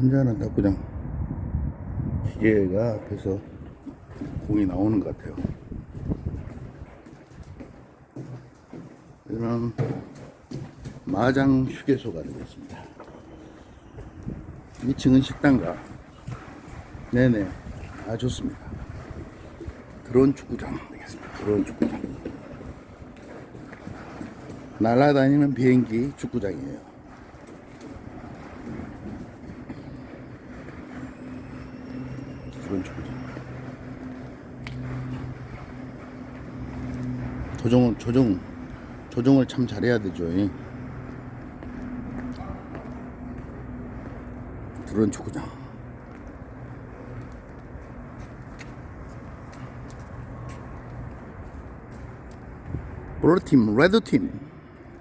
혼자는 그냥 기계가 앞에서 공이 나오는 것 같아요. 여기는 마장 휴게소가 되겠습니다. 2층은 식당가. 네네. 아, 좋습니다. 드론 축구장 되겠습니다. 드론 축구장. 날아다니는 비행기 축구장이에요. 드론 축구장. 조정을, 조정, 조정을 참 잘해야 되죠. 이. 드론 축구장. 블루 팀, 레드 팀.